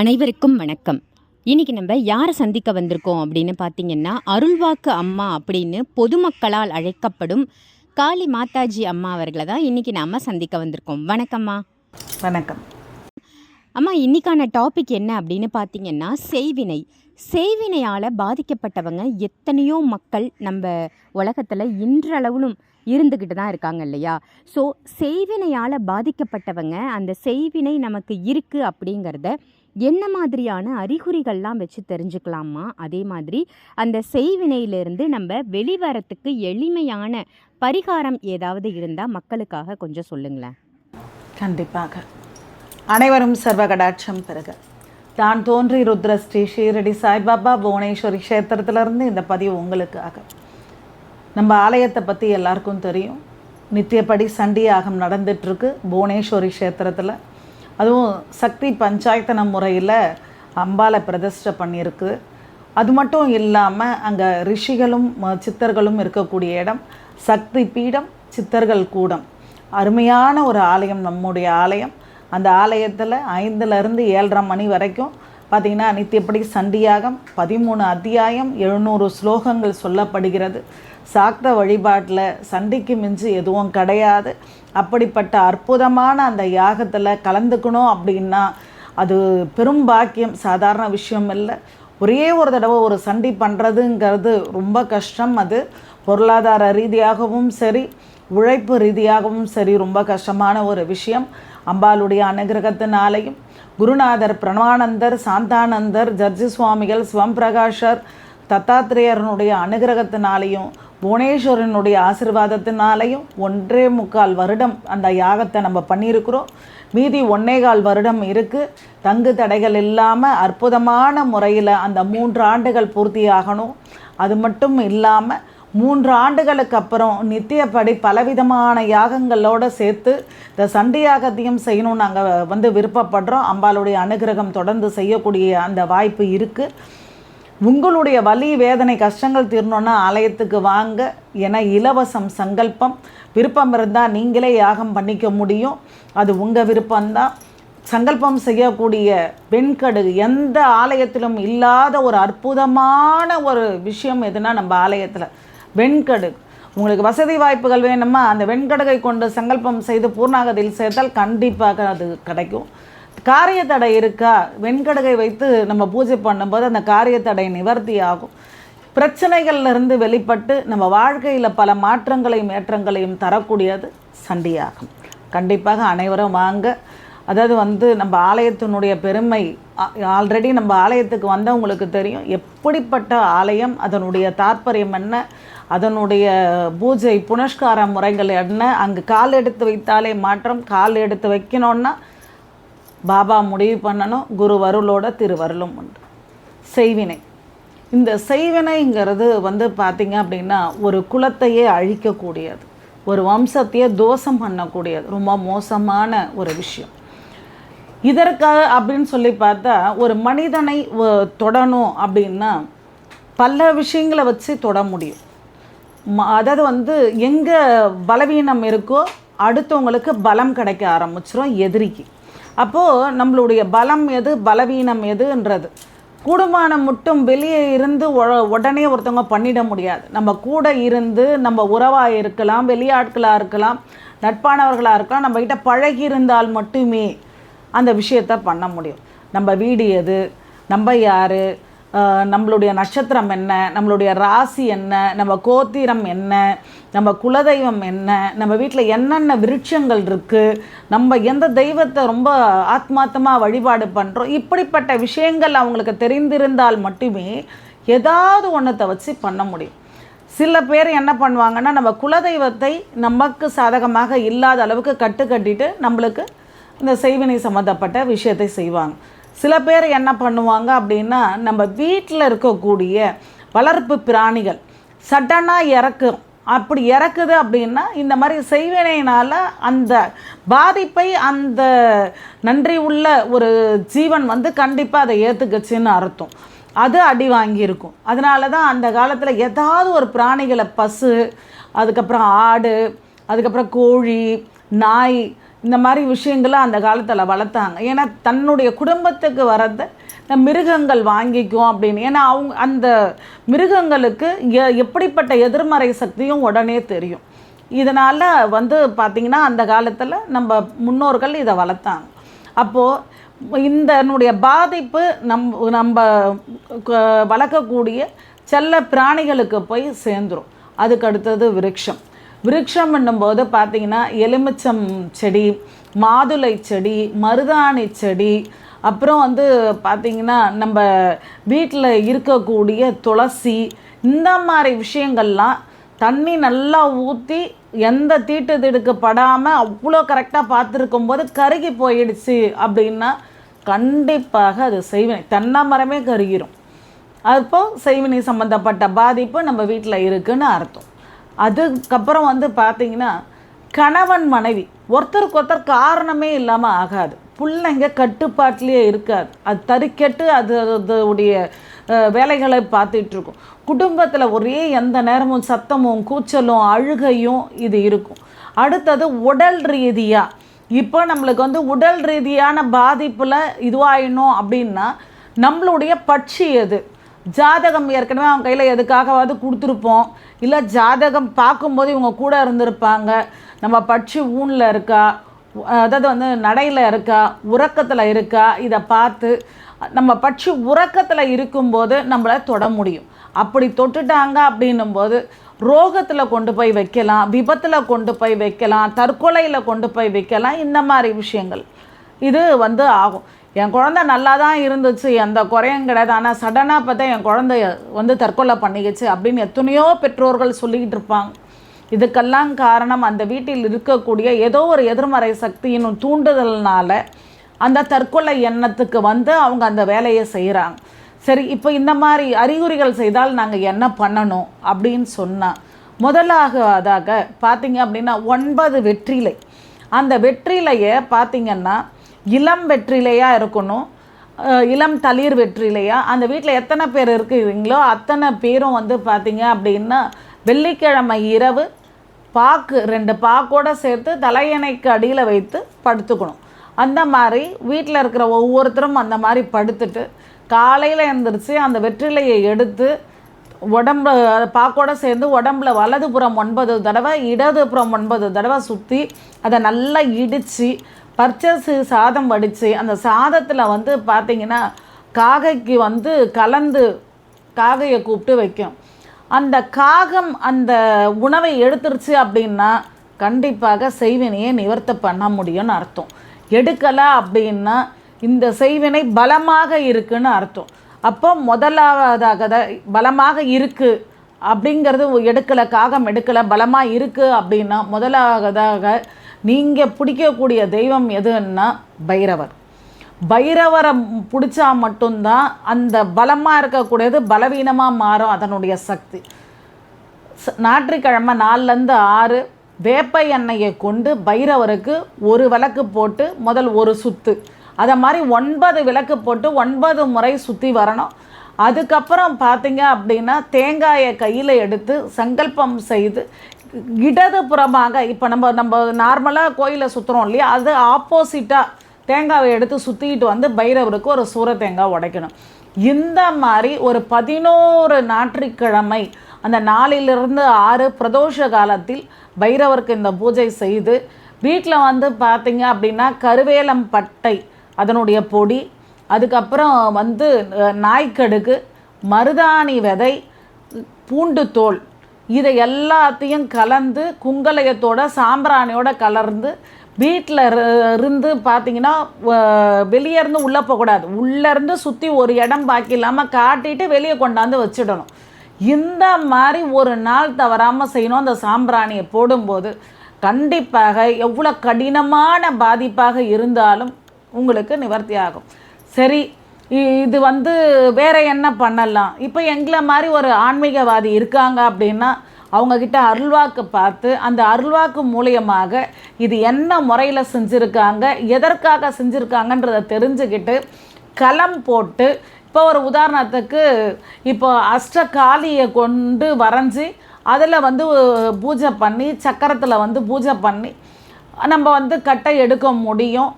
அனைவருக்கும் வணக்கம். இன்னைக்கு நம்ம யாரை சந்திக்க வந்திருக்கோம் அப்படின்னு பார்த்தீங்கன்னா அருள்வாக்கு அம்மா அப்படின்னு பொதுமக்களால் அழைக்கப்படும் காளி மாதாஜி அம்மா அவர்களை தான் இன்னைக்கு நாம் சந்திக்க வந்திருக்கோம். வணக்கம்மா. வணக்கம். அம்மா இன்னைக்கான டாபிக் என்ன அப்படின்னு பார்த்தீங்கன்னா செய்வினை. செய்வினையால் பாதிக்கப்பட்டவங்க எத்தனையோ மக்கள் நம்ம உலகத்தில் இன்றளவிலும் இருந்துக்கிட்டு தான் இருக்காங்க இல்லையா? ஸோ செய்வினையால் பாதிக்கப்பட்டவங்க அந்த செய்வினை நமக்கு இருக்குது அப்படிங்கிறத என்ன மாதிரியான அறிகுறிகள்லாம் வச்சு தெரிஞ்சுக்கலாமா? அதே மாதிரி அந்த செய்வினையிலிருந்து நம்ம வெளிவரத்துக்கு எளிமையான பரிகாரம் ஏதாவது இருந்தால் மக்களுக்காக கொஞ்சம் சொல்லுங்களேன். கண்டிப்பாக. அனைவரும் சர்வகடாட்சம் பெறுக. தான் தோன்றி ருத்ர ஸ்ரீ ஷீரடி சாய்பாபா புவனேஸ்வரி க்ஷேத்திரத்திலிருந்து இந்த பதிவு உங்களுக்காக நம்ம ஆலயத்தை பற்றி எல்லாருக்கும் தெரியும். நித்தியப்படி சண்டி யாகம் நடந்துட்டுருக்கு புவனேஸ்வரி க்ஷேத்திரத்தில். அதுவும் சக்தி பஞ்சாயத்தன முறையில் அம்பாலை பிரதிஷ்டை பண்ணியிருக்கு. அது மட்டும் இல்லாமல் அங்கே ரிஷிகளும் சித்தர்களும் இருக்கக்கூடிய இடம் சக்தி பீடம் சித்தர்கள் கூடம். அருமையான ஒரு ஆலயம் நம்முடைய ஆலயம். அந்த ஆலயத்தில் ஐந்துலேருந்து ஏழரை மணி வரைக்கும் பார்த்திங்கன்னா நித்தியப்படி சண்டியாகம் பதிமூணு அத்தியாயம் எழுநூறு ஸ்லோகங்கள் சொல்லப்படுகிறது. சாக்த வழிபாட்டில் சண்டிக்கு மிஞ்சி எதுவும் கிடையாது. அப்படிப்பட்ட அற்புதமான அந்த யாகத்தில் கலந்துக்கணும் அப்படின்னா அது பெரும் பாக்கியம் சாதாரண விஷயம் இல்லை. ஒரே ஒரு தடவை ஒரு சண்டி பண்ணுறதுங்கிறது ரொம்ப கஷ்டம். அது பொருளாதார ரீதியாகவும் சரி உழைப்பு ரீதியாகவும் சரி ரொம்ப கஷ்டமான ஒரு விஷயம். அம்பாளுடைய அனுகிரகத்தினாலையும் குருநாதர் பிரணவானந்தர் சாந்தானந்தர் ஜர்ஜி சுவாமிகள் சிவம்பிரகாஷர் தத்தாத்திரேயரனுடைய அனுகிரகத்தினாலையும் புவனேஸ்வரனுடைய ஆசிர்வாதத்தினாலையும் ஒன்றே முக்கால் வருடம் அந்த யாகத்தை நம்ம பண்ணியிருக்கிறோம். மீதி ஒன்னேகால் வருடம் இருக்குது தங்கு தடைகள் இல்லாமல் அற்புதமான முறையில் அந்த மூன்று ஆண்டுகள் பூர்த்தியாகணும். அது மட்டும் இல்லாமல் மூன்று ஆண்டுகளுக்கு அப்புறம் நித்தியப்படி பலவிதமான யாகங்களோடு சேர்த்து இந்த சண்டி யாகத்தையும் செய்யணும்னு நாங்கள் வந்து விருப்பப்படுறோம். அம்பாளுடைய அனுகிரகம் தொடர்ந்து செய்யக்கூடிய அந்த வாய்ப்பு இருக்குது உங்களுடைய வலி வேதனை கஷ்டங்கள் தீரணுன்னா ஆலயத்துக்கு வாங்க. என இலவசம் சங்கல்பம். விருப்பம் இருந்தால் நீங்களே யாகம் பண்ணிக்க முடியும். அது உங்கள் விருப்பம்தான். சங்கல்பம் செய்யக்கூடிய வெண்கடுகு எந்த ஆலயத்திலும் இல்லாத ஒரு அற்புதமான ஒரு விஷயம் எதுனா நம்ம ஆலயத்தில் வெண்கடுகு உங்களுக்கு வசதி வாய்ப்புகள் வேணுமா அந்த வெண்கடுகை கொண்டு சங்கல்பம் செய்து பூர்ணாகதியில் சேர்த்தால் கண்டிப்பாக அது கிடைக்கும். காரிய தடை இருக்கா? வெண்கடுகை வைத்து நம்ம பூஜை பண்ணும்போது அந்த காரிய தடை நிவர்த்தி ஆகும். பிரச்சனைகள்லேருந்து வெளிப்பட்டு நம்ம வாழ்க்கையில் பல மாற்றங்களையும் ஏற்றங்களையும் தரக்கூடியது சண்டியாகும். கண்டிப்பாக அனைவரும் வாங்க அதாவது வந்து நம்ம ஆலயத்தினுடைய பெருமை ஆல்ரெடி நம்ம ஆலயத்துக்கு வந்தவங்களுக்கு தெரியும். எப்படிப்பட்ட ஆலயம் அதனுடைய தாற்பயம் என்ன அதனுடைய பூஜை புனஸ்கார முறைகள் என்ன அங்கு கால் எடுத்து வைத்தாலே மாற்றம் கால் எடுத்து வைக்கணும்னா பாபா முடிவு பண்ணணும் குரு வருளோட திருவருளும் உண்டு. செய்வினை. இந்த செய்வினைங்கிறது வந்து பார்த்திங்க அப்படின்னா ஒரு குலத்தையே அழிக்கக்கூடியது. ஒரு வம்சத்தையே தோஷம் பண்ணக்கூடியது. ரொம்ப மோசமான ஒரு விஷயம். இதற்காக அப்படின்னு சொல்லி பார்த்தா ஒரு மனிதனை தொடணும் அப்படின்னா பல விஷயங்களை வச்சு தொட முடியும். ம- அதாவது வந்து எங்கே பலவீனம் இருக்கோ அடுத்தவங்களுக்கு பலம் கிடைக்க ஆரம்பிச்சிரும் எதிரிக்கு. அப்போது நம்மளுடைய பலம் எது பலவீனம் எதுன்றது. கூடுமானம் மட்டும் வெளியே இருந்து உடனே ஒருத்தவங்க பண்ணிட முடியாது. நம்ம கூட இருந்து நம்ம உறவாக இருக்கலாம் வெளியாட்களாக இருக்கலாம் நட்பானவர்களாக இருக்கலாம் நம்ம பழகி இருந்தால் மட்டுமே அந்த விஷயத்த பண்ண முடியும். நம்ம வீடு எது? நம்ம யார்? நம்மளுடைய நட்சத்திரம் என்ன? நம்மளுடைய ராசி என்ன? நம்ம கோத்திரம் என்ன? நம்ம குலதெய்வம் என்ன? நம்ம வீட்டில் என்னென்ன விருட்சங்கள் இருக்குது நம்ம எந்த தெய்வத்தை ரொம்ப ஆத்மாத்தமாக வழிபாடு பண்ணுறோம் இப்படிப்பட்ட விஷயங்கள் அவங்களுக்கு தெரிந்திருந்தால் மட்டுமே ஏதாவது ஒன்றத்தை வச்சு பண்ண முடியும். சில பேர் என்ன பண்ணுவாங்கன்னா நம்ம குலதெய்வத்தை நமக்கு சாதகமாக இல்லாத அளவுக்கு கட்டு கட்டிட்டு நம்மளுக்கு இந்த செய்வினை சம்மந்தப்பட்ட விஷயத்தை செய்வாங்க. சில பேர் என்ன பண்ணுவாங்க அப்படின்னா நம்ம வீட்டில் இருக்கக்கூடிய வளர்ப்பு பிராணிகள் சடனாக இறக்கும். அப்படி இறக்குது அப்படின்னா இந்த மாதிரி செய்வினையினால் அந்த பாதிப்பை அந்த நன்றி உள்ள ஒரு ஜீவன் வந்து கண்டிப்பாக அதை ஏற்றுக்குச்சுன்னு அர்த்தம். அது அடி வாங்கியிருக்கும். அதனால தான் அந்த காலத்தில் ஏதாவது ஒரு பிராணிகளை பசு அதுக்கப்புறம் ஆடு அதுக்கப்புறம் கோழி நாய் இந்த மாதிரி விஷயங்களை அந்த காலத்தில் வளர்த்தாங்க. ஏன்னா தன்னுடைய குடும்பத்துக்கு வரத இந்த மிருகங்கள் வாங்கிக்கும் அப்படின்னு. ஏன்னா அவங்க அந்த மிருகங்களுக்கு எ- எப்படிப்பட்ட எதிர்மறை சக்தியும் உடனே தெரியும். இதனால் வந்து பார்த்திங்கன்னா அந்த காலத்தில் நம்ம முன்னோர்கள் இதை வளர்த்தாங்க. அப்போது இதனுடைய பாதிப்பு நம் நம்ம க- வளர்க்கக்கூடிய செல்ல பிராணிகளுக்கு போய் சேர்ந்துரும். அதுக்கு அடுத்தது விருட்சம். விருட்சம் பண்ணும்போது பார்த்தீங்கன்னா எலுமிச்சம் செடி மாதுளை செடி மருதாணி செடி அப்புறம் வந்து பார்த்திங்கன்னா நம்ம வீட்டில் இருக்கக்கூடிய துளசி இந்த மாதிரி விஷயங்கள்லாம் தண்ணி நல்லா ஊற்றி எந்த தீட்டு திடுக்கப்படாமல் அவ்வளோ கரெக்டாக பார்த்துருக்கும் போது கருகி போயிடுச்சு அப்படின்னா கண்டிப்பாக அது செய்வினை. தென்னை மரமே கருகிரும். அப்போ செய்வினை சம்மந்தப்பட்ட பாதிப்பு நம்ம வீட்டில் இருக்குன்னு அர்த்தம். அதுக்கப்புறம் வந்து பார்த்தீங்கன்னா கணவன் மனைவி. ஒருத்தருக்கு ஒருத்தர் காரணமே இல்லாமல் ஆகாது. பிள்ளைங்க கட்டுப்பாட்டிலேயே இருக்காது. அது தறிக்கெட்டு அது அதோடைய வேலைகளை பார்த்துட்ருக்கும் குடும்பத்தில் ஒரே எந்த நேரமும் சத்தமும் கூச்சலும் அழுகையும் இது இருக்கும். அடுத்தது உடல் ரீதியாக இப்போ நம்மளுக்கு வந்து உடல் ரீதியான பாதிப்பில் இதுவாயிடணும் அப்படின்னா நம்மளுடைய பட்சி எது? ஜாதகம் ஏற்கனவே அவங்க கையில் எதுக்காகவாவது கொடுத்துருப்போம். இல்லை ஜாதகம் பார்க்கும்போது இவங்க கூட இருந்திருப்பாங்க. நம்ம பட்சி ஊனில் இருக்கா அதாவது வந்து நடையில் இருக்கா உறக்கத்தில் இருக்கா இதை பார்த்து நம்ம பட்சி உறக்கத்தில் இருக்கும்போது நம்மளை தொட முடியும். அப்படி தொட்டுட்டாங்க அப்படின்னும் போது ரோகத்தில் கொண்டு போய் வைக்கலாம் விபத்தில் கொண்டு போய் வைக்கலாம் தற்கொலையில் கொண்டு போய் வைக்கலாம் இந்த மாதிரி விஷயங்கள். இது வந்து ஆகும். என் குழந்தை நல்லா தான் இருந்துச்சு எந்த குறையும் கிடையாது. ஆனால் சடனாக பார்த்தா என் குழந்தைய வந்து தற்கொலை பண்ணிக்கிச்சு அப்படின்னு எத்தனையோ பெற்றோர்கள் சொல்லிக்கிட்டு இருப்பாங்க. இதுக்கெல்லாம் காரணம் அந்த வீட்டில் இருக்கக்கூடிய ஏதோ ஒரு எதிர்மறை சக்தியின் தூண்டுதல்னால அந்த தற்கொலை எண்ணத்துக்கு வந்து அவங்க அந்த வேலையை செய்கிறாங்க சரி இப்போ இந்த மாதிரி அறிகுறிகள் செய்தால் நாங்கள் என்ன பண்ணணும் அப்படின்னு சொன்னால் முதலாவதாக பார்த்தீங்க அப்படின்னா ஒன்பது வெற்றிலை. அந்த வெற்றிலையை பார்த்திங்கன்னா இளம் வெற்றிலையாக இருக்கணும். இளம் தளிர் வெற்றிலையா? அந்த வீட்டில் எத்தனை பேர் இருக்கிறீங்களோ அத்தனை பேரும் வந்து பார்த்தீங்க அப்படின்னா வெள்ளிக்கிழமை இரவு பாக்கு ரெண்டு பாக்கோட சேர்த்து தலையணைக்கு அடியில் வைத்து படுத்துக்கணும். அந்த மாதிரி வீட்டில் இருக்கிற ஒவ்வொருத்தரும் அந்த மாதிரி படுத்துட்டு காலையில் எழுந்திரிச்சு அந்த வெற்றிலையை எடுத்து உடம்பு பாக்கோட சேர்ந்து உடம்புல வலதுபுறம் ஒன்பது தடவை இடதுபுறம் ஒன்பது தடவை சுற்றி அதை நல்லா இடித்து பர்ச்சேஸு சாதம் வடித்து அந்த சாதத்தில் வந்து பார்த்திங்கன்னா காகைக்கு வந்து கலந்து காகையை கூப்பிட்டு வைக்கும். அந்த காகம் அந்த உணவை எடுத்துருச்சு அப்படின்னா கண்டிப்பாக செய்வினையை நிவர்த்தி பண்ண முடியும்னு அர்த்தம். எடுக்கலை அப்படின்னா இந்த செய்வினை பலமாக இருக்குன்னு அர்த்தம். அப்போ முதலாவதாக பலமாக இருக்குது அப்படிங்கிறது எடுக்கலை காகம் எடுக்கலை பலமாக இருக்குது அப்படின்னா முதலாவதாக நீங்கள் பிடிக்கக்கூடிய தெய்வம் எதுன்னா பைரவர். பைரவரை பிடிச்சா மட்டும்தான் அந்த பலமாக இருக்கக்கூடியது பலவீனமாக மாறும் அதனுடைய சக்தி. ஞாயிற்றுக்கிழமை நாலுலேருந்து ஆறு வேப்ப எண்ணெயை கொண்டு பைரவருக்கு ஒரு விளக்கு போட்டு முதல் ஒரு சுத்து. அதை மாதிரி ஒன்பது விளக்கு போட்டு ஒன்பது முறை சுற்றி வரணும். அதுக்கப்புறம் பார்த்தீங்க அப்படின்னா தேங்காயை கையில் எடுத்து சங்கல்பம் செய்து இடதுபுறமாக இப்போ நம்ம நம்ம நார்மலாக கோயிலை சுற்றுறோம் இல்லையா? அது ஆப்போசிட்டாக தேங்காவை எடுத்து சுற்றிக்கிட்டு வந்து பைரவருக்கு ஒரு சூர தேங்காய் உடைக்கணும். இந்த மாதிரி ஒரு பதினோரு ஞாயிற்றுக்கிழமை அந்த நாளிலிருந்து ஆறு பிரதோஷ காலத்தில் பைரவருக்கு இந்த பூஜை செய்து வீட்டில் வந்து பார்த்தீங்க அப்படின்னா கருவேலம் பட்டை அதனுடைய பொடி அதுக்கப்புறம் வந்து நாய்க்கடுகு மருதாணி விதை பூண்டு தோல் இதை எல்லாத்தையும் கலந்து குங்கலயத்தோட சாம்பிராணியோட கலர்ந்து வீட்டில் இருந்து பார்த்தீங்கன்னா வெளியேருந்து உள்ளே போகக்கூடாது உள்ளேருந்து சுற்றி ஒரு இடம் பாக்கி இல்லாமல் காட்டிட்டு வெளியே கொண்டாந்து வச்சிடணும். இந்த மாதிரி ஒரு நாள் தவறாமல் செய்யணும் அந்த சாம்பிராணியை போடும்போது. கண்டிப்பாக எவ்வளோ கடினமான பாதிப்பாக இருந்தாலும் உங்களுக்கு நிவர்த்தி ஆகும் சரி இது வந்து வேற என்ன பண்ணலாம்? இப்போ எங்களை மாதிரி ஒரு ஆன்மீகவாதி இருக்காங்க அப்படின்னா அவங்கக்கிட்ட அருள்வாக்கு பார்த்து அந்த அருள்வாக்கு மூலியமாக இது என்ன முறையில் செஞ்சுருக்காங்க எதற்காக செஞ்சுருக்காங்கன்றதை தெரிஞ்சுக்கிட்டு களம் போட்டு இப்போ ஒரு உதாரணத்துக்கு இப்போ அஷ்டகாலியை கொண்டு வரைஞ்சி அதில் வந்து பூஜை பண்ணி சக்கரத்தில் வந்து பூஜை பண்ணி நம்ம வந்து கட்டை எடுக்க முடியும்.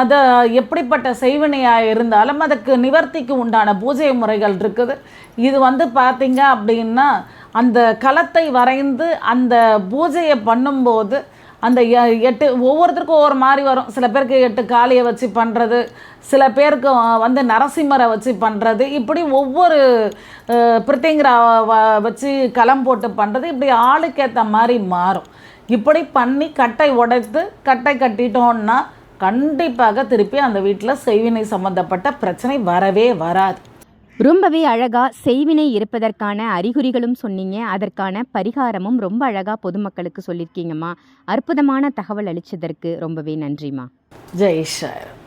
அதை எப்படிப்பட்ட செய்வினையாக இருந்தாலும் அதுக்கு நிவர்த்திக்கு உண்டான பூஜை முறைகள் இருக்குது. இது வந்து பார்த்திங்க அப்படின்னா அந்த களத்தை வரைந்து அந்த பூஜையை பண்ணும்போது அந்த எ- எட்டு ஒவ்வொருத்தருக்கும் ஒவ்வொரு மாதிரி வரும். சில பேருக்கு எட்டு காளியை வச்சு பண்ணுறது சில பேருக்கு வந்து நரசிம்மரை வச்சு பண்ணுறது இப்படி ஒவ்வொரு பிரித்திங்கிற வச்சு களம் போட்டு பண்ணுறது இப்படி ஆளுக்கேற்ற மாதிரி மாறும். இப்படி பண்ணி கட்டை உடைத்து கட்டை கட்டிட்டோன்னா கண்டிப்பாக திருப்பி அந்த வீட்டில் செய்வினை சம்மந்தப்பட்ட பிரச்சனை வரவே வராது. ரொம்பவே அழகா செய்வினை இருப்பதற்கான அறிகுறிகளும் சொன்னீங்க. அதற்கான பரிகாரமும் ரொம்ப அழகா பொதுமக்களுக்கு சொல்லியிருக்கீங்கம்மா. அற்புதமான தகவல் அளிச்சதற்கு ரொம்பவே நன்றிம்மா. ஜெய்